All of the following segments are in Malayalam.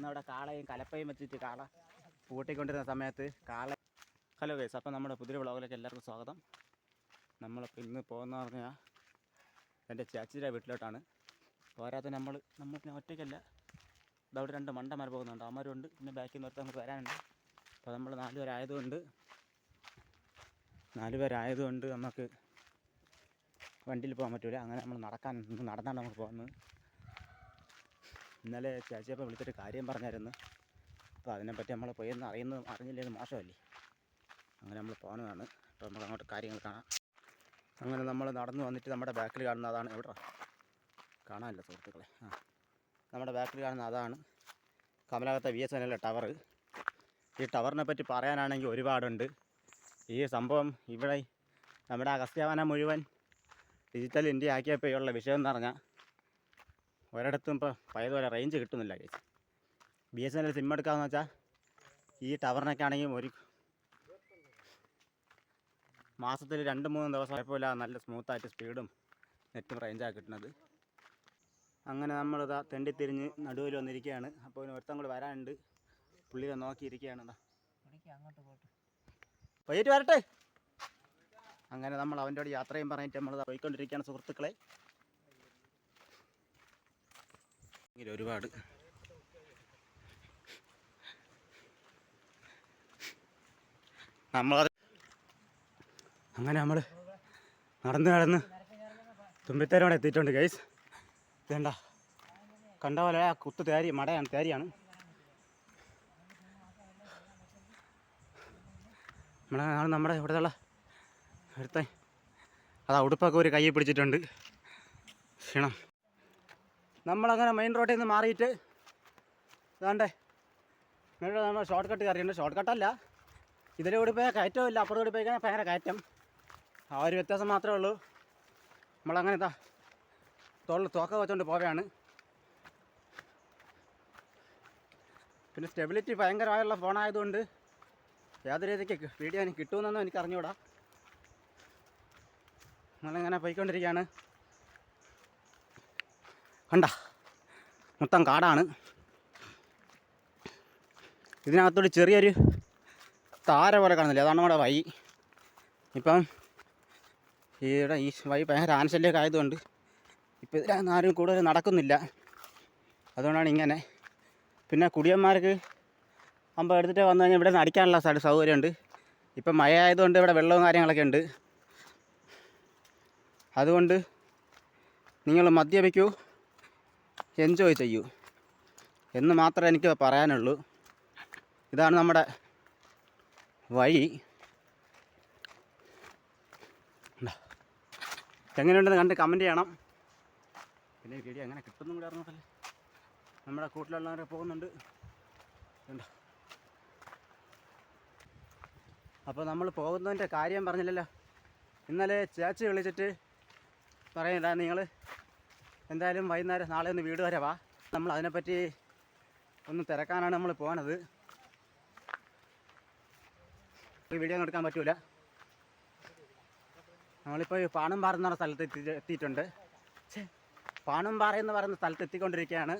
അന്ന് അവിടെ കാളയും കലപ്പയും വെച്ചിട്ട് കാള പൂട്ടിക്കൊണ്ടിരുന്ന സമയത്ത് കാള ഹലോ ഗൈസ് അപ്പോൾ നമ്മുടെ പുതിയ വ്ളോഗിലേക്ക് എല്ലാവർക്കും സ്വാഗതം. നമ്മളിപ്പോൾ ഇന്ന് പോകുന്ന പറഞ്ഞാൽ എന്റെ ചേച്ചിയുടെ വീട്ടിലോട്ടാണ്. പോരാത്ത നമ്മൾ നമ്മൾ പിന്നെ ഒറ്റയ്ക്കല്ല. ഇതവിടെ രണ്ട് മണ്ടന്മാർ പോകുന്നുണ്ട്. അമ്മരുണ്ട് പിന്നെ ബാക്കിൽ നിന്ന് ഒരുത്തം നമുക്ക് വരാനുണ്ട്. അപ്പോൾ നമ്മൾ നാല് പേരായതുകൊണ്ട് നാല് പേരായതുകൊണ്ട് നമുക്ക് വണ്ടിയിൽ പോകാൻ പറ്റില്ല അങ്ങനെ നമ്മൾ നടക്കാൻ നടന്നാണ് നമുക്ക് പോകുന്നത്. ഇന്നലെ ചേച്ചിയപ്പം വിളിച്ചിട്ട് കാര്യം പറഞ്ഞായിരുന്നു. അപ്പോൾ അതിനെപ്പറ്റി നമ്മൾ പോയെന്ന് അറിയുന്നത് അറിഞ്ഞില്ലെങ്കിൽ മോശമല്ലേ അങ്ങനെ നമ്മൾ പോകുന്നതാണ് അപ്പോൾ നമുക്ക് അങ്ങോട്ട് കാര്യങ്ങൾ കാണാം. അങ്ങനെ നമ്മൾ നടന്നു വന്നിട്ട് നമ്മുടെ ബാക്കിൽ കാണുന്ന അതാണ് എവിടെ കാണാനില്ല സുഹൃത്തുക്കളെ. ആ. നമ്മുടെ ബാക്കിൽ കാണുന്ന അതാണ് കമലകത്തെ വി എസ് എൻ ടവർ ഈ ടവറിനെ പറ്റി പറയാനാണെങ്കിൽ ഒരുപാടുണ്ട്. ഈ സംഭവം ഇവിടെ നമ്മുടെ അഗസ്ത്യാവന മുഴുവൻ ഡിജിറ്റൽ ഇന്ത്യ ആക്കിയപ്പോഴുള്ള വിഷയം എന്ന് പറഞ്ഞാൽ ഒരിടത്തും ഇപ്പോൾ പഴയതുപോലെ റേഞ്ച് കിട്ടുന്നില്ല case B S N L SIM എടുക്കാമെന്ന് വെച്ചാൽ ഈ ടവറിനൊക്കെ ആണെങ്കിൽ ഒരു മാസത്തിൽ രണ്ട് മൂന്ന് ദിവസം കുഴപ്പമില്ല. നല്ല സ്മൂത്തായിട്ട് സ്പീഡും നെറ്റും റേഞ്ചാണ് കിട്ടുന്നത്. അങ്ങനെ നമ്മളിതാ തെണ്ടിത്തിരിഞ്ഞ് നടുവിൽ വന്നിരിക്കുകയാണ്. അപ്പോൾ ഇനി ഒരുത്തം കൂടി വരാനുണ്ട്. പുള്ളിയെ നോക്കിയിരിക്കുകയാണ് പോട്ടെ. പോയിട്ട് വരട്ടെ. അങ്ങനെ നമ്മൾ അവന്റെ യാത്രയും പറഞ്ഞിട്ട് നമ്മൾ പോയിക്കൊണ്ടിരിക്കുകയാണ് സുഹൃത്തുക്കളെ. ഇങ്ങനെ ഒരുപാട്. നമ്മളത് അങ്ങനെ നമ്മൾ നടന്ന് നടന്ന് തുമ്പിത്തേരോടെ എത്തിയിട്ടുണ്ട് ഗൈസ് ഇതേണ്ട. കണ്ട പോലെ ആ കുത്ത് തേരി മടയാണ് തേരിയാണ്. നമ്മുടെ ആണ് നമ്മുടെ ഇവിടുത്തെ അടുത്ത അതാ ഉടുപ്പൊക്കെ ഒരു കൈ പിടിച്ചിട്ടുണ്ട്. ക്ഷീണം. നമ്മളങ്ങനെ മെയിൻ റോഡിൽ നിന്ന് മാറിയിട്ട് ഇതാണ്ടേ. റോഡ് നമ്മൾ ഷോർട്ട് കട്ട് കയറിയുണ്ട് ഷോർട്ട് കട്ടല്ല ഇതിലൂടെ പോയാൽ കയറ്റമില്ല കൂടി പോയി കഴിഞ്ഞാൽ ഭയങ്കര കയറ്റം. ആ ഒരു വ്യത്യാസം മാത്രമേ ഉള്ളൂ. നമ്മളങ്ങനെ ഇതാ തോളിൽ തോക്ക വെച്ചുകൊണ്ട് പോവുകയാണ് പിന്നെ സ്റ്റെബിലിറ്റി ഭയങ്കരമായുള്ള ഫോണായതുകൊണ്ട് യാതൊരു രീതിക്ക് വീഡിയോ എനിക്ക് കിട്ടുമെന്നൊന്നും എനിക്ക് അറിഞ്ഞുകൂടാ. നമ്മളിങ്ങനെ പോയിക്കൊണ്ടിരിക്കുകയാണ്. കണ്ട? മൊത്തം കാടാണ്. ഇതിനകത്തൊരു ചെറിയൊരു താര പോലെ കാണുന്നില്ല? അതാണ് നമ്മുടെ വൈ. ഇപ്പം ഈയുടെ ഈ വൈ ഭയങ്കര ആനശല്യമൊക്കെ ആയതുകൊണ്ട് ഇപ്പം ഇതിനകത്ത് ആരും കൂടുതൽ നടക്കുന്നില്ല. അതുകൊണ്ടാണ് ഇങ്ങനെ. പിന്നെ കുടിയന്മാർക്ക് അമ്പ എടുത്തിട്ട് വന്നു കഴിഞ്ഞാൽ ഇവിടെ നിന്ന് അടിക്കാനുള്ള സ്ഥല സൗകര്യമുണ്ട്. ഇപ്പം മഴ ആയതുകൊണ്ട് ഇവിടെ വെള്ളവും കാര്യങ്ങളൊക്കെ ഉണ്ട്. അതുകൊണ്ട് നിങ്ങൾ മദ്യപിക്കൂ. എൻജോയ് ചെയ്യൂ. എന്ന് മാത്രമേ എനിക്ക് പറയാനുള്ളൂ. ഇതാണ് നമ്മുടെ വഴി. എങ്ങനെയുണ്ടെന്ന് കണ്ട് കമന്റ് ചെയ്യണം. പിന്നെ വീഡിയോ എങ്ങനെ കിട്ടുന്നും കൂടെ അറിഞ്ഞോട്ടല്ലേ നമ്മുടെ കൂട്ടിലുള്ളവരെ പോകുന്നുണ്ട്. കണ്ടോ അപ്പോൾ നമ്മൾ പോകുന്നതിന്റെ കാര്യം പറഞ്ഞില്ലല്ലോ. ഇന്നലെ ചേച്ചി വിളിച്ചിട്ട് പറയണ്ട നിങ്ങൾ എന്തായാലും വൈകുന്നേരം നാളെ ഒന്ന് വീട് വരെ വാ. നമ്മൾ അതിനെപ്പറ്റി ഒന്ന് തിരക്കാനാണ് നമ്മൾ പോണത്. ഈ വീഡിയോ എടുക്കാൻ പറ്റൂല. നമ്മളിപ്പോൾ പാണുംപാറ എന്ന് പറഞ്ഞ സ്ഥലത്ത് എത്തി എത്തിയിട്ടുണ്ട്. പാണുംപാറ എന്ന് പറയുന്ന സ്ഥലത്ത് എത്തിക്കൊണ്ടിരിക്കുകയാണ്.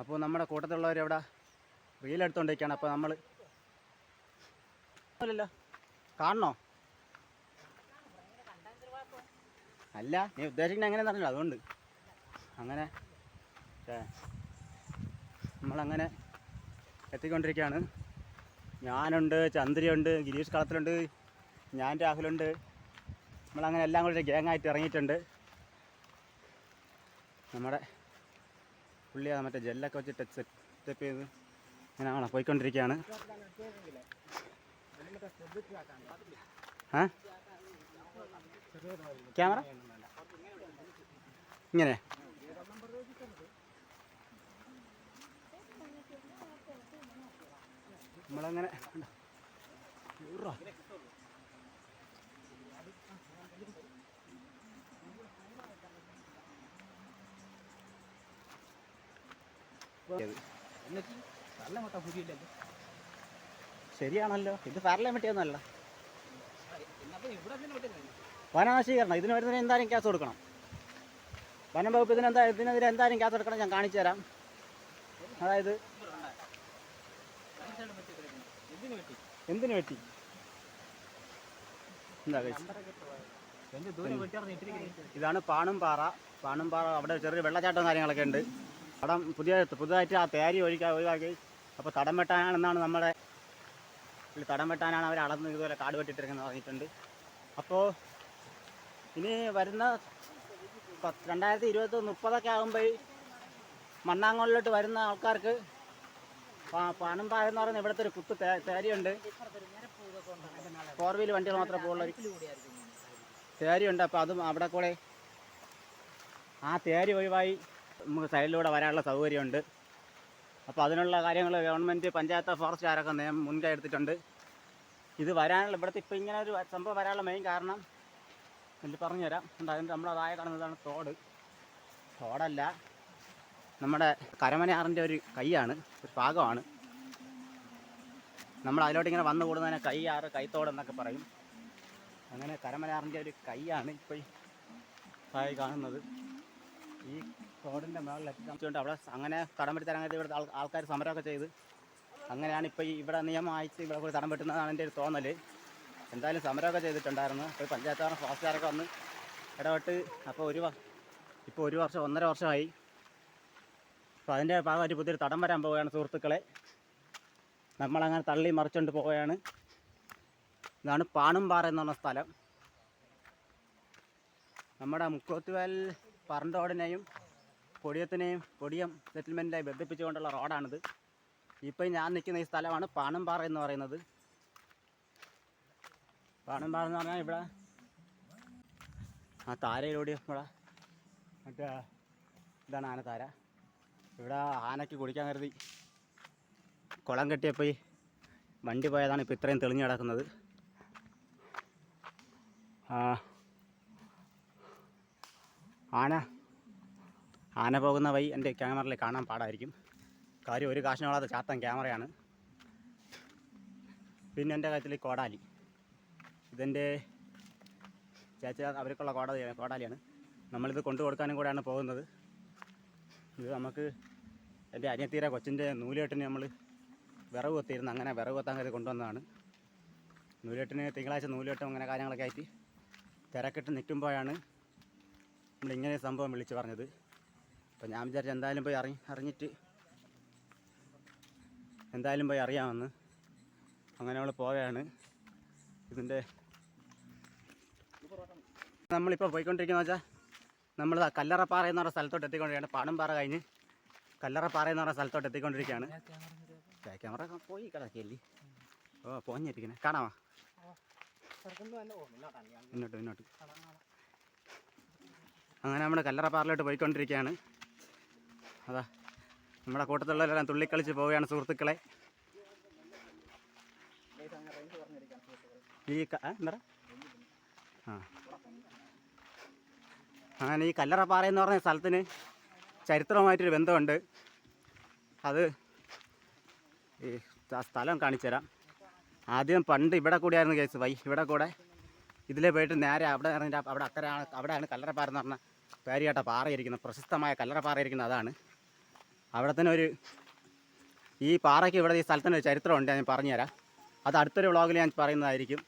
അപ്പോൾ നമ്മുടെ കൂട്ടത്തിലുള്ളവർ റീൽ റീലെടുത്തോണ്ടിരിക്കുകയാണ് അപ്പോൾ നമ്മൾ അല്ലല്ലോ കാണണോ? അല്ല നീ ഉദ്ദേശിക്കുന്ന അങ്ങനെ അറിയില്ല അതുകൊണ്ട്. അങ്ങനെ നമ്മളങ്ങനെ എത്തിക്കൊണ്ടിരിക്കുകയാണ്. ഞാനുണ്ട് ചന്ദ്രയുണ്ട് ഗിരീഷ് കളത്തിലുണ്ട് ഞാൻ രാഹുലുണ്ട്. നമ്മളങ്ങനെ എല്ലാം കൂടി ഗ്യാങ്ങായിട്ട് ഇറങ്ങിയിട്ടുണ്ട്. നമ്മുടെ പുള്ളിയാ മറ്റേ ജെല്ലൊക്കെ വെച്ചിട്ട് സെറ്റപ്പ് ചെയ്ത് അങ്ങനെ ആണോ പോയിക്കൊണ്ടിരിക്കുകയാണ്. ആ? ക്യാമറ? ഇങ്ങനെ. നമ്മളങ്ങനെ. ശരിയാണല്ലോ. ഇത് സാറല്ലേ പറ്റിയൊന്നല്ല വനനാശീകരണം ഇതിന് വരുന്നതിന് എന്തായാലും ക്യാസ് കൊടുക്കണം. വനം വകുപ്പ് ഇതിനെന്താ ഇതിനെതിരെ എന്തായാലും ഗ്യാസ് എടുക്കണം ഞാൻ കാണിച്ചു തരാം. അതായത് എന്തിനു വെട്ടി? എന്താ ഇതാണ് പാണുംപാറ. പാണുംപാറ അവിടെ ചെറിയ വെള്ളച്ചാട്ടം കാര്യങ്ങളൊക്കെ ഉണ്ട്. തടം പുതിയ പുതുതായിട്ട് ആ തേരി ഒഴിക്കാൻ ഒഴിവാക്കി. അപ്പോൾ തടം വെട്ടാനാണെന്നാണ് നമ്മുടെ തടം വെട്ടാനാണ് അവർ അളന്ന് ഇതുപോലെ കാട് വെട്ടിട്ടിരിക്കുന്നത് പറഞ്ഞിട്ടുണ്ട്. അപ്പോൾ ഇനി വരുന്ന പത്ത് രണ്ടായിരത്തി ഇരുപത്തി മുപ്പതൊക്കെ ആകുമ്പോൾ മണ്ണാങ്കോളിലോട്ട് വരുന്ന ആൾക്കാർക്ക് പണം പായ എന്ന് പറയുന്ന ഇവിടുത്തെ ഒരു കുത്ത് തേരിയുണ്ട്. ഫോർ വീൽ വണ്ടികൾ മാത്രമേ പോകുള്ളൂ തേരിയുണ്ട്. അപ്പോൾ അതും അവിടെ കൂടെ ആ തേരി ഒഴിവായി നമുക്ക് സൈഡിലൂടെ വരാനുള്ള സൗകര്യമുണ്ട്. അപ്പോൾ അതിനുള്ള കാര്യങ്ങൾ ഗവൺമെന്റ് പഞ്ചായത്ത് ഫോറസ്റ്റുകാരൊക്കെ നിയമം മുൻകൈ എടുത്തിട്ടുണ്ട്. ഇത് വരാനുള്ള ഇവിടുത്തെ ഇപ്പോൾ ഇങ്ങനെ ഒരു സംഭവം വരാനുള്ള മെയിൻ കാരണം എനിക്ക് പറഞ്ഞു തരാം അതിന്റെ നമ്മുടെ താഴെ കാണുന്നതാണ് തോട്. തോടല്ല നമ്മുടെ കരമനയാറിന്റെ ഒരു കൈയാണ് ഒരു ഭാഗമാണ്. നമ്മൾ അതിലോട്ട് ഇങ്ങനെ വന്നു കൂടുന്നതിനെ കൈയാറ് കൈത്തോട് എന്നൊക്കെ പറയും. അങ്ങനെ കരമനയാറിന്റെ ഒരു കൈയാണ് ഇപ്പോൾ ഈ കാണുന്നത്. ഈ തോടിന്റെ മേളിലെത്തിച്ചുകൊണ്ട് അവിടെ അങ്ങനെ തടം വെട്ടി തരാൻ ഇവിടെ ആൾക്കാർ സമരമൊക്കെ ചെയ്ത്. അങ്ങനെയാണ് ഇപ്പോൾ ഇവിടെ നിയമമായിട്ട് ഇവിടെ കൂടി തടം വെട്ടുന്നതാണ് എന്റെ ഒരു തോന്നൽ എന്തായാലും സമരമൊക്കെ ചെയ്തിട്ടുണ്ടായിരുന്നു. അപ്പോൾ പഞ്ചായത്ത് ഫോറസ്റ്റുകാരൊക്കെ വന്ന് ഇടപെട്ട് അപ്പോൾ ഒരു ഇപ്പോൾ ഒരു വർഷം ഒന്നര വർഷമായി. അപ്പോൾ അതിന്റെ ഭാഗമായിട്ട് പുതിയൊരു തടം വരാൻ പോവുകയാണ് സുഹൃത്തുക്കളെ. നമ്മളങ്ങനെ തള്ളി മറിച്ചുകൊണ്ട് പോവുകയാണ്. ഇതാണ് പാണുംപാറ എന്ന് പറഞ്ഞ സ്ഥലം. നമ്മുടെ മുക്കോത്തുവൽ പറന്തോടിനെയും കൊടിയത്തിനെയും കൊടിയം സെറ്റിൽമെന്റിനായി ബന്ധിപ്പിച്ചുകൊണ്ടുള്ള റോഡാണിത്. ഇപ്പം ഞാൻ നിൽക്കുന്ന ഈ സ്ഥലമാണ് പാണുംപാറ എന്ന് പറയുന്നത്. പാണുംപാറ എന്ന് പറഞ്ഞാൽ ഇവിടെ. ആ താരയിലൂടെ ഇവിടെ മറ്റേ ഇതാണ് ആന താര. ഇവിടെ ആനയ്ക്ക് കുടിക്കാൻ കരുതി. കുളം കെട്ടിയപ്പോൾ വണ്ടി പോയതാണ് ഇപ്പോൾ ഇത്രയും തെളിഞ്ഞു കിടക്കുന്നത്. ആന. ആന പോകുന്ന വഴി എന്റെ ക്യാമറയിൽ കാണാൻ പാടായിരിക്കും. കാര്യം ഒരു കാശിനോളാത്ത ചാത്തൻ ക്യാമറയാണ്. പിന്നെ എന്റെ കാര്യത്തിൽ കോടാലി. ഇതെന്റെ ചേച്ചി അവർക്കുള്ള കോടാലി കോടാലിയാണ്. നമ്മളിത് കൊണ്ടു കൊടുക്കാനും കൂടെയാണ് പോകുന്നത്. ഇത് നമുക്ക് എന്റെ അനിയത്തീരെ കൊച്ചിന്റെ നൂലേട്ടിന് നമ്മൾ വിറവ് കൊത്തിയിരുന്നു. അങ്ങനെ വിറവ് കൊത്താൻ കരുതി കൊണ്ടുവന്നതാണ്. നൂലേട്ടിന് തിങ്കളാഴ്ച നൂലേട്ടും അങ്ങനെ കാര്യങ്ങളൊക്കെ ആയിട്ട് തിരക്കിട്ട് നിൽക്കുമ്പോഴാണ് നമ്മളിങ്ങനെ സംഭവം വിളിച്ച് പറഞ്ഞത്. അപ്പോൾ ഞാൻ വിചാരിച്ചു എന്തായാലും പോയി അറിഞ്ഞ് അറിഞ്ഞിട്ട് എന്തായാലും പോയി അറിയാമെന്ന്. അങ്ങനെ നമ്മൾ പോവുകയാണ്. ഇതിന്റെ നമ്മളിപ്പോൾ പോയിക്കൊണ്ടിരിക്കുന്നത് വെച്ചാൽ നമ്മൾ കല്ലറപ്പാറ എന്ന് പറഞ്ഞ സ്ഥലത്തോട്ട് എത്തിക്കൊണ്ടിരിക്കുകയാണ്. പാണംപാറ കഴിഞ്ഞ് കല്ലറപ്പാറ എന്ന് പറഞ്ഞ സ്ഥലത്തോട്ട് എത്തിക്കൊണ്ടിരിക്കുകയാണ്. ക്യാമറ പോയി കിടക്കിയല്ലേ ഓ പോഞ്ഞിരിക്കണേ. കാണാമോ മുന്നോട്ട് മുന്നോട്ട് അങ്ങനെ നമ്മൾ കല്ലറപ്പാറിലോട്ട് പോയിക്കൊണ്ടിരിക്കുകയാണ്. അതാ നമ്മുടെ കൂട്ടത്തിലുള്ളവരെല്ലാം തുള്ളിക്കളിച്ച് പോവുകയാണ് സുഹൃത്തുക്കളെ. ഈ എന്താ ആ. അങ്ങനെ ഈ കല്ലറ പാറ എന്ന് പറഞ്ഞ സ്ഥലത്തിന് ചരിത്രവുമായിട്ടൊരു ബന്ധമുണ്ട്. അത് ഈ സ്ഥ- സ്ഥലം കാണിച്ചു തരാം. ആദ്യം പണ്ട് ഇവിടെ കൂടിയായിരുന്നു കേസ്. വൈ ഇവിടെ കൂടെ ഇതിലെ പോയിട്ട് നേരെ അവിടെ ഇറങ്ങിയിട്ട് അവിടെ അക്കരെയാണ് അവിടെയാണ് കല്ലറപ്പാറ എന്ന് പറഞ്ഞ പേരിയാട്ട പാറ ഇരിക്കുന്നത് പ്രശസ്തമായ കല്ലറപ്പാറ ഇരിക്കുന്നത് അതാണ്. അവിടെ തന്നെ ഒരു ഈ പാറയ്ക്ക് ഇവിടെ ഈ സ്ഥലത്തിന് ഒരു ചരിത്രമുണ്ട് ഞാൻ പറഞ്ഞുതരാം. അത് അടുത്തൊരു വ്ളോഗിൽ ഞാൻ പറയുന്നതായിരിക്കും.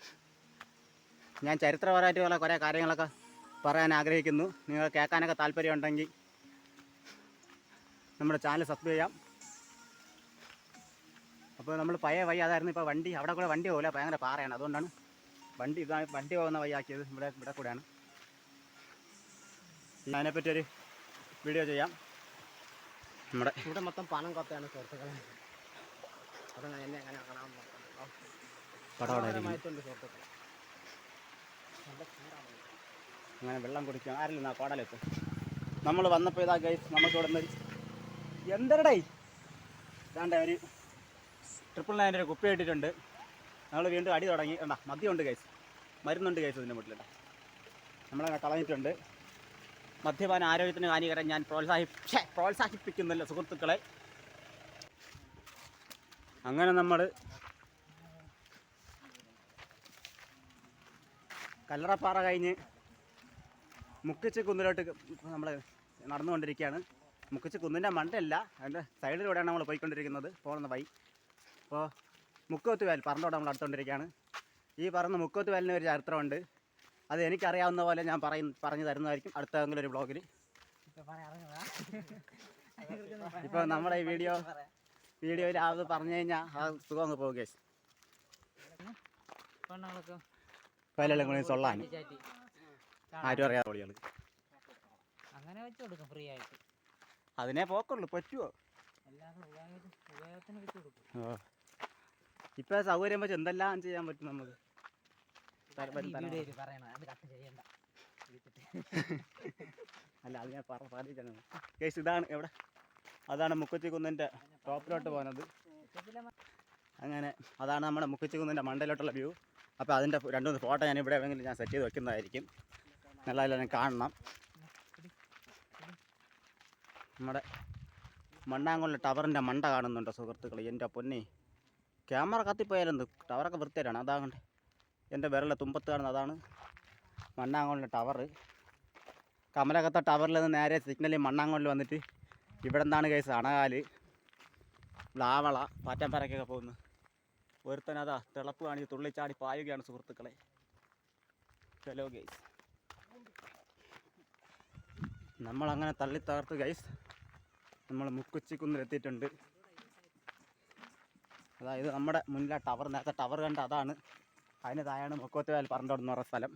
ഞാൻ ചരിത്രപരമായിട്ടുള്ള കുറേ കാര്യങ്ങളൊക്കെ പറയാൻ ആഗ്രഹിക്കുന്നു. നിങ്ങൾ കേൾക്കാനൊക്കെ താല്പര്യമുണ്ടെങ്കിൽ നമ്മുടെ ചാനൽ സബ്സ്ക്രൈബ് ചെയ്യാം. അപ്പോൾ നമ്മൾ പഴയ വഴി അതായിരുന്നു ഇപ്പോൾ വണ്ടി അവിടെ കൂടെ വണ്ടി പോകില്ല ഭയങ്കര പാറയാണ്. അതുകൊണ്ടാണ് വണ്ടി ഇതാണ് വണ്ടി പോകുന്ന വഴിയാക്കിയത്. ഇവിടെ ഇവിടെ കൂടെയാണ്. ഇനി അതിനെപ്പറ്റി ഒരു വീഡിയോ ചെയ്യാം. നമ്മുടെ ഇവിടെ മൊത്തം പണം കൊത്തയാണ് സുഹൃത്തുക്കളെ. പടം എന്നെ കാണാൻ പടമായിട്ടുണ്ട് സുഹൃത്തുക്കളെ. അങ്ങനെ വെള്ളം കുടിക്കാം. ആരില്ല കോടലെത്തും നമ്മൾ വന്നപ്പോൾ ഇതാ ഗൈസ് നമുക്ക് ഇവിടെ നിന്ന് എന്തരടേ ഇതാണ്ട് ഒരു ട്രിപ്പിൾ നയന്റെ ഒരു കുപ്പി ഇട്ടിട്ടുണ്ട് നമ്മൾ വീണ്ടും അടി തുടങ്ങി. വേണ്ട മദ്യമുണ്ട് ഗൈസ് മരുന്നുണ്ട് ഗൈസ് ഇതിന്റെ വീട്ടിലുണ്ട് നമ്മളങ്ങനെ കളഞ്ഞിട്ടുണ്ട്. മദ്യപാന ആരോഗ്യത്തിന് ഹാനികരം. ഞാൻ പ്രോത്സാഹി ഛെ, പ്രോത്സാഹിപ്പിക്കുന്നില്ല സുഹൃത്തുക്കളെ. അങ്ങനെ നമ്മൾ കല്ലറപ്പാറ കഴിഞ്ഞ് മുക്കിച്ച് കുന്നിലോട്ട് നമ്മൾ നടന്നുകൊണ്ടിരിക്കുകയാണ്. മുക്കച്ച് കുന്നിന്റെ മണ്ടല്ല അതിന്റെ സൈഡിലൂടെയാണ് നമ്മൾ പോയിക്കൊണ്ടിരിക്കുന്നത്. പോകുന്ന വഴി. അപ്പോൾ മുക്കോത്ത് വേൽ പറന്നോടെ നമ്മൾ അടുത്തുകൊണ്ടിരിക്കുകയാണ്. ഈ പറഞ്ഞ മുക്കോത്ത് വേലിന് ഒരു ചരിത്രമുണ്ട്. അത് എനിക്കറിയാവുന്ന പോലെ ഞാൻ പറയും പറഞ്ഞു തരുന്നതായിരിക്കും അടുത്ത ഏതെങ്കിലും ഒരു ബ്ലോഗിൽ ഇപ്പോൾ നമ്മുടെ ഈ വീഡിയോ വീഡിയോയിൽ അത് പറഞ്ഞു കഴിഞ്ഞാൽ ആ സുഖം അങ്ങ് പോകും കേസ് പലെല്ലാം കൂടി സൊള്ളാൻ ആരും അറിയാത്ത പൊളികൾ അങ്ങനെ വെച്ച് കൊടുക്കും ഫ്രീ ആയിട്ട്. അതിനെ പോക്കുള്ളൂ പറ്റുമോ അല്ലാതെ ഉപയോഗത്തിന് വെച്ച് കൊടുക്കും. ഓ ഇപ്പം സൗകര്യം വെച്ച് എന്തെല്ലാം ചെയ്യാൻ പറ്റും നമുക്ക്? അല്ല അത് ഞാൻ പറ പറഞ്ഞിട്ടാണ്. കേസ് ഇതാണ് എവിടെ? അതാണ് മുക്കുറ്റി കുന്നിന്റെ ടോപ്പിലോട്ട് പോകുന്നത് അങ്ങനെ അതാണ് നമ്മുടെ മുക്കുറ്റി കുന്നിന്റെ മണ്ടയിലോട്ടുള്ള വ്യൂ അപ്പോൾ അതിന്റെ രണ്ട് മൂന്ന് ഫോട്ടോ ഞാൻ ഇവിടെ എവിടെയെങ്കിലും ഞാൻ സെറ്റ് ചെയ്ത് വെക്കുന്നതായിരിക്കും. ഞാൻ കാണണം. നമ്മുടെ മണ്ണാങ്കുള്ള ടവറിന്റെ മണ്ട കാണുന്നുണ്ടോ സുഹൃത്തുക്കൾ എന്റെ പൊന്നെ. ക്യാമറ കത്തിപ്പോയാലെന്ത്? ടവറൊക്കെ വൃത്തിയാണ് അതാകണ്ട് എന്റെ വിരലിലെ തുമ്പത്ത് കാണുന്ന അതാണ് മണ്ണാങ്കൊല്ല ടവറ്. കമലകത്ത ടവറിൽ നിന്ന് നേരെ സിഗ്നലിൽ മണ്ണാങ്കൊല്ലിൽ വന്നിട്ട് ഇവിടെ നിന്നാണ് കേസ് അണകാൽ ലാവള പാറ്റാമ്പരക്കൊക്കെ പോകുന്നു. ഒരുത്തനതാ തിളപ്പ് കാണിച്ച് തുള്ളിച്ചാടി പായുകയാണ് സുഹൃത്തുക്കളെ. ഹലോ ഗൈസ് നമ്മളങ്ങനെ തള്ളി തകർത്ത് ഗൈസ് നമ്മൾ മുക്കുച്ചിക്കുന്നിലെത്തിയിട്ടുണ്ട്. അതായത് നമ്മുടെ മുന്നിലെ ടവർ നേരത്തെ ടവർ കണ്ട അതാണ്. അതിന് താഴെയാണ് മുക്കോത്തുവേൽ പറഞ്ഞോടുന്ന പറഞ്ഞ സ്ഥലം.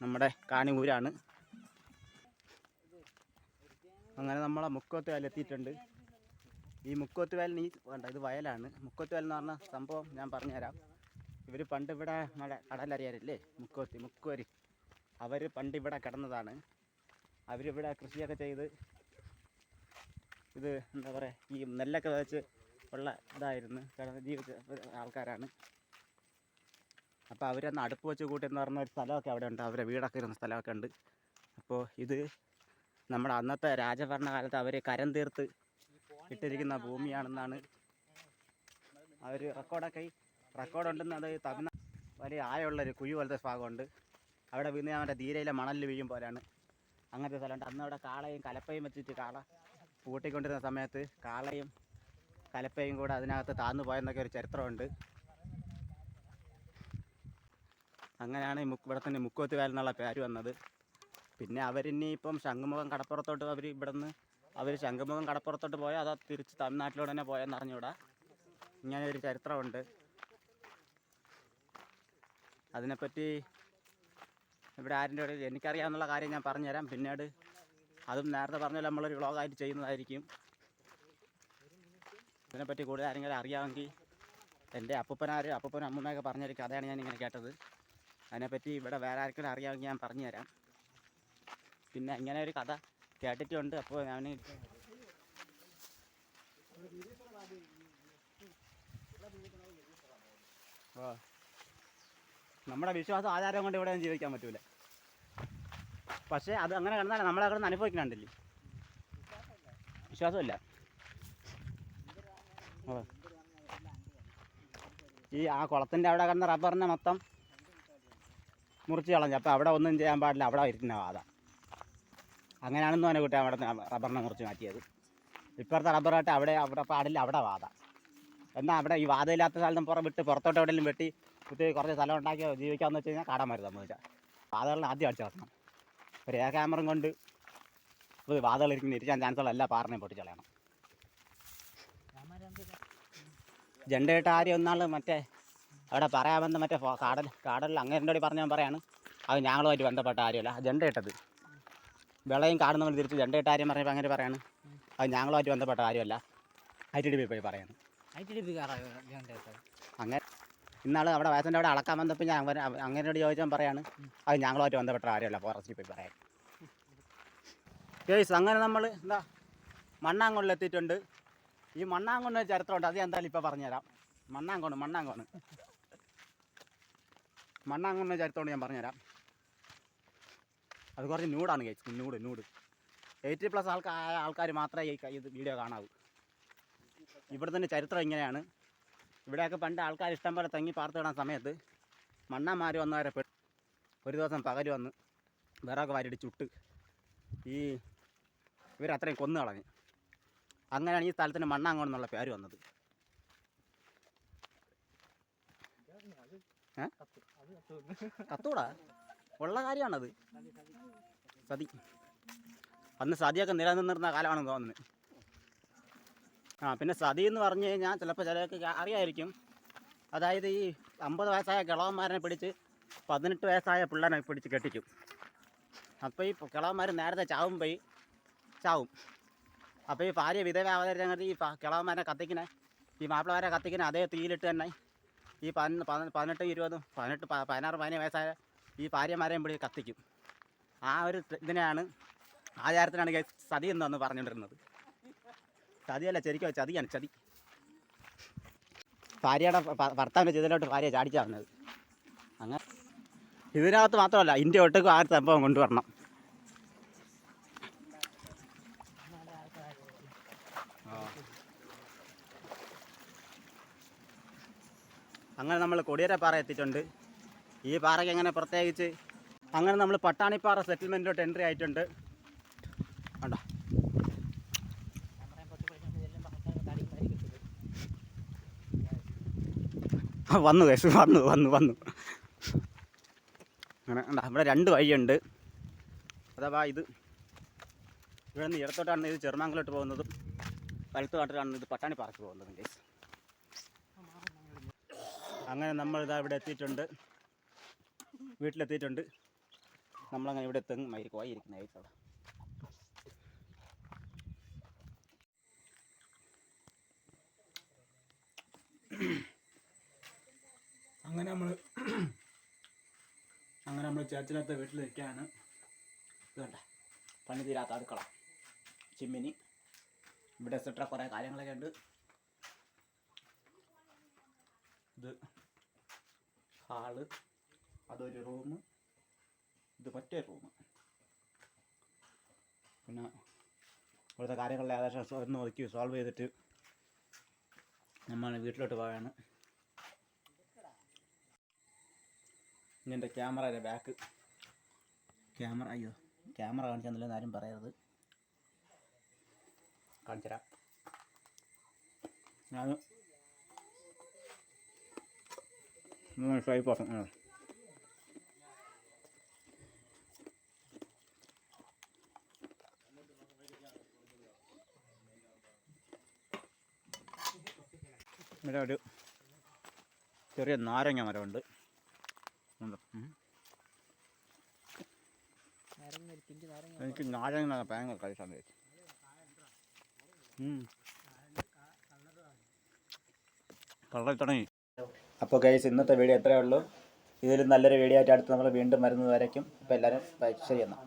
നമ്മുടെ കാണിമൂരാണ്. അങ്ങനെ നമ്മളെ മുക്കോത്തുവേൽ എത്തിയിട്ടുണ്ട്. ഈ മുക്കോത്തുവേലിന് നീ വേണ്ട ഇത് വയലാണ്. മുക്കോത്തുവേൽ എന്ന് പറഞ്ഞ സംഭവം ഞാൻ പറഞ്ഞുതരാം. ഇവർ പണ്ട് ഇവിടെ നമ്മുടെ കടലറിയാറില്ലേ മുക്കോത്തി മുക്കോരി അവർ പണ്ട് ഇവിടെ കിടന്നതാണ്. അവരിവിടെ കൃഷിയൊക്കെ ചെയ്ത് ഇത് എന്താ പറയുക ഈ നെല്ലൊക്കെ വെച്ച് ഉള്ള ഇതായിരുന്നു. കിടന്ന് ജീവിച്ച ആൾക്കാരാണ്. അപ്പോൾ അവരന്ന് അടുപ്പ് വെച്ച് കൂട്ടിയെന്ന് പറഞ്ഞ ഒരു സ്ഥലമൊക്കെ അവിടെ ഉണ്ട്. അവരെ വീടൊക്കെ ഇരുന്ന സ്ഥലമൊക്കെ ഉണ്ട്. അപ്പോൾ ഇത് നമ്മുടെ അന്നത്തെ രാജഭരണകാലത്ത് അവർ കരം തീർത്ത് ഇട്ടിരിക്കുന്ന ഭൂമിയാണെന്നാണ് അവർ റെക്കോർഡൊക്കെ റെക്കോർഡുണ്ടെന്ന് അത് തമിഴ്നാട് വലിയ ആയമുള്ളൊരു കുഴി പോലത്തെ ഭാഗമുണ്ട്. അവിടെ വീണ് അവന്റെ ധീരയിലെ മണലിൽ വീഴും പോലെയാണ്. അങ്ങനത്തെ സ്ഥലമുണ്ട്. അന്ന് അവിടെ കാളയും കലപ്പയും വെച്ചിട്ട് കാള പൂട്ടിക്കൊണ്ടിരുന്ന സമയത്ത് കാളയും കലപ്പയും കൂടെ അതിനകത്ത് താന്നു പോയെന്നൊക്കെ ഒരു ചരിത്രമുണ്ട്. അങ്ങനെയാണ് ഈ മുക്ക് ഇവിടെ തന്നെ മുക്കുവത്തുകാരൻ എന്നുള്ള പേര് വന്നത്. പിന്നെ അവരിനി ഇപ്പം ശംഖുമുഖം കടപ്പുറത്തോട്ട് അവർ ഇവിടെ നിന്ന് അവർ ശംഖുമുഖം കടപ്പുറത്തോട്ട് പോയാൽ അതാ തിരിച്ച് തമിഴ്നാട്ടിലൂടെ തന്നെ പോയെന്ന് അറിഞ്ഞൂടാ. ഇങ്ങനെ ഒരു ചരിത്രമുണ്ട്. അതിനെപ്പറ്റി ഇവിടെ ആരിന്റെ ഇടയിൽ എനിക്കറിയാവുന്ന കാര്യം ഞാൻ പറഞ്ഞുതരാം. പിന്നീട് അതും നേരത്തെ പറഞ്ഞ നമ്മളൊരു വ്ളോഗായിട്ട് ചെയ്യുന്നതായിരിക്കും. ഇതിനെപ്പറ്റി കൂടുതൽ ആരെങ്കിലും അറിയാമെങ്കിൽ എന്റെ അപ്പൂപ്പനാർ അപ്പൂപ്പനും അമ്മൂമ്മയൊക്കെ പറഞ്ഞൊരു കഥയാണ് ഞാൻ ഇങ്ങനെ കേട്ടത്. അതിനെപ്പറ്റി ഇവിടെ വേറെ ആർക്കെങ്കിലും അറിയാമെങ്കിൽ ഞാൻ പറഞ്ഞുതരാം. പിന്നെ ഇങ്ങനെ ഒരു കഥ കേട്ടിട്ടുണ്ട്. അപ്പോൾ ഞാൻ ഓ നമ്മുടെ വിശ്വാസം ആചാരം കൊണ്ട് ഇവിടെ ജീവിക്കാൻ പറ്റൂല. പക്ഷേ അത് അങ്ങനെ കിടന്നാൽ നമ്മളെ കിടന്ന് അനുഭവിക്കുന്നുണ്ടല്ലേ? വിശ്വാസമില്ല. ഈ ആ കുളത്തിന്റെ അവിടെ കിടന്ന റബ്ബറിനെ മൊത്തം മുറിച്ച് കളഞ്ഞു. അപ്പോൾ അവിടെ ഒന്നും ചെയ്യാൻ പാടില്ല. അവിടെ ഇരുന്ന വാദ അങ്ങനെയാണെന്ന് തന്നെ കുട്ടി അവിടെ റബ്ബറിനെ മുറിച്ച് മാറ്റിയത്. ഇപ്പുറത്തെ റബ്ബറായിട്ട് അവിടെ അവിടെ പാടില്ല. അവിടെ വാദ എന്നാൽ അവിടെ ഈ വാദമില്ലാത്ത സ്ഥലത്തും പുറം വിട്ട് പുറത്തോട്ട് എവിടെയെങ്കിലും വെട്ടി കുത്തി കുറച്ച് സ്ഥലം ഉണ്ടാക്കി ജീവിക്കാമെന്ന് വെച്ച് കഴിഞ്ഞാൽ കാടാൻ മരുന്ന് വെച്ചാൽ വാതകളിൽ ആദ്യം അടിച്ചു കളയണം ഒരു ഏ ക്യാമറയും കൊണ്ട് ഇത് വാതകളിരിക്കുന്ന ഇരിക്കാൻ ചാൻസുള്ള എല്ലാ പാറിനെയും പൊട്ടിച്ചളയണം ജണ്ടയിട്ട് ആരും ഒന്നാൾ മറ്റേ അവിടെ പറയാമെന്ന് മറ്റേ കാടൽ കാടലിൽ അങ്ങനെ പറഞ്ഞ ഞാൻ പറയാണ്. അത് ഞങ്ങളുമായിട്ട് ബന്ധപ്പെട്ട കാര്യമല്ല. ജണ്ട ഇട്ടത് വിളയും കാടും നമ്മൾ തിരിച്ച് ജണ്ട ഇട്ട കാര്യം പറയുമ്പോൾ അങ്ങനെ പറയാണ്. അത് ഞങ്ങളുമായിട്ട് ബന്ധപ്പെട്ട കാര്യമല്ല. ഐ ടി ഡി പി പോയി പറയാണ്. ഐ ടി ഡി പി അങ്ങനെ ഇന്നാൾ അവിടെ വയസ്സിന്റെ അവിടെ അളക്കാൻ വന്നപ്പോൾ ഞാൻ അങ്ങനോട് ചോദിച്ചാൽ പറയാണ് അത് ഞങ്ങളുമായിട്ട് ബന്ധപ്പെട്ട കാര്യമല്ല ഫോറസ്റ്റിൽ പോയി പറയാൻ. കേസ് അങ്ങനെ നമ്മൾ എന്താ മണ്ണാങ്കൊണ്ടിൽ എത്തിയിട്ടുണ്ട്. ഈ മണ്ണാങ്കൊണ്ട് ചരിത്രമുണ്ട് അത് എന്തായാലും ഇപ്പോൾ പറഞ്ഞുതരാം. മണ്ണാങ്കോണ് മണ്ണാങ്കോണ്. മണ്ണാങ്കൊണ്ട് ചരിത്രമുണ്ട് ഞാൻ പറഞ്ഞുതരാം. അത് കുറച്ച് ന്യൂഡാണ് case nude nude eighty plus ആൾക്കാർ ആൾക്കാർ മാത്രമേ ഈ ഇത് വീഡിയോ കാണാവൂ. ഇവിടെ തന്നെ ചരിത്രം ഇങ്ങനെയാണ്. ഇവിടെയൊക്കെ പണ്ട് ആൾക്കാർ ഇഷ്ടം പോലെ തങ്ങി പാർത്തിടാൻ സമയത്ത് മണ്ണന്മാർ വന്നവരെ പെ ഒരു ദിവസം പകൽ വന്ന് വിറകൊക്കെ വാരിയിട്ട് ചുട്ട്. ഈ ഇവരത്രയും കൊന്നു കളഞ്ഞു. അങ്ങനെയാണ് ഈ സ്ഥലത്തിന് മണ്ണാങ്കോണം എന്നുള്ള പേര് വന്നത്? കത്തൂടാ? ഉള്ള കാര്യമാണത്. സതി. അന്ന് സതിയൊക്കെ നിലനിന്നിരുന്ന കാലമാണെന്ന് തോന്നുന്നത് ആ പിന്നെ സതി എന്ന് പറഞ്ഞു കഴിഞ്ഞാൽ ചിലപ്പോൾ ചിലർക്ക് അറിയായിരിക്കും. അതായത് ഈ അമ്പത് വയസ്സായ കിളവന്മാരനെ പിടിച്ച് പതിനെട്ട് വയസ്സായ പിള്ളേരെ പിടിച്ച് കെട്ടിക്കും. അപ്പോൾ ഈ കിളവന്മാർ നേരത്തെ ചാവും പോയി. ചാവും. അപ്പോൾ ഈ ഭാര്യ വിധവ ഈ കിളവന്മാരെ കത്തിക്കണ. ഈ മാപ്പിളമാരെ കത്തിക്കണ അതേ തീയിലിട്ട് തന്നെ. ഈ പതിനൊന്ന് പതിനെട്ടും ഇരുപതും പതിനെട്ട് പതിനാറ് പതിനേഴ് വയസ്സായ ഈ ഭാര്യമാരെയും പിടി കത്തിക്കും. ആ ഒരു ഇതിനെയാണ് ആചാരത്തിനാണ് സതി എന്ന് പറഞ്ഞുകൊണ്ടിരുന്നത്. ചതിയല്ല ശരിക്കും ചതിയാണ് ചതി. ഭാര്യയുടെ ഭർത്താവിന്റെ ചെയ്തതിലോട്ട് ഭാര്യ ചാടിച്ചാവുന്നത് അങ്ങനെ ഇതിനകത്ത് മാത്രമല്ല ഇന്ത്യ ഒട്ടേക്കും ആ സംഭവം കൊണ്ടുവരണം. അങ്ങനെ നമ്മൾ കൊടിയര പാറ എത്തിയിട്ടുണ്ട്. ഈ പാറയ്ക്ക് എങ്ങനെ പ്രത്യേകിച്ച്? അങ്ങനെ നമ്മൾ പട്ടാണിപ്പാറ സെറ്റിൽമെന്റിലോട്ട് എൻട്രി ആയിട്ടുണ്ട്. വന്നു കേസ് വന്നു വന്നു വന്നു. അങ്ങനെ എന്താ ഇവിടെ രണ്ട് വഴിയുണ്ട്. അഥവാ ഇത്. ഇവിടെ നിന്ന് ഇടത്തോട്ടാണ് ഇത് ചെറുമാങ്കലോട്ട് പോകുന്നതും. വലത്തോട്ടാണ് ഇത് പട്ടാണി പാർക്ക് പോകുന്നതും കേസ് അങ്ങനെ നമ്മൾ ഇതാ ഇവിടെ എത്തിയിട്ടുണ്ട്. വീട്ടിലെത്തിയിട്ടുണ്ട്. നമ്മളങ്ങനെ ഇവിടെ തെങ്ങ് മയിരിക്കും ആയിരിക്കുന്ന അവിടെ. അങ്ങനെ നമ്മൾ അങ്ങനെ നമ്മൾ ചേച്ചിനകത്ത് വീട്ടിൽ നിൽക്കുകയാണ് ഇത് കണ്ട? പണി തീരാത്ത അടുക്കള. ചിമ്മിനി. ഇവിടെ സെട്ട കുറേ കാര്യങ്ങളൊക്കെ ഉണ്ട്. ഇത് ഹാൾ. അതൊരു റൂം ഇത് മറ്റേ റൂം പിന്നെ ഇവിടുത്തെ കാര്യങ്ങളിൽ ഏകദേശം ഒന്ന് ഒതുക്കി സോൾവ് ചെയ്തിട്ട് നമ്മൾ വീട്ടിലോട്ട് പോവുകയാണ് ഇനി എന്റെ ക്യാമറയുടെ ബാക്ക് ക്യാമറ അയ്യോ ക്യാമറ കാണിച്ചെന്നില്ലെന്ന് ആരും പറയരുത്. കാണിച്ചുതരാം. ഞാൻ പെർസെന്റ് ഇവിടെ ഒരു ചെറിയ നാരങ്ങ മരമുണ്ട് ഉണ്ട്. ഉം. എനിക്ക് നാരങ്ങ ഭയങ്കര കഴിക്കാൻ മതി കളറിൽ തുടങ്ങി അപ്പോൾ ഗൈസ് ഇന്നത്തെ വീഡിയോ എത്രയേ ഉള്ളൂ. ഇതിലും നല്ലൊരു വീഡിയോ ആയിട്ട് അടുത്ത് നമ്മൾ വീണ്ടും വരുന്നത് വരയ്ക്കും. അപ്പോൾ എല്ലാവരും. ശരി എന്നാൽ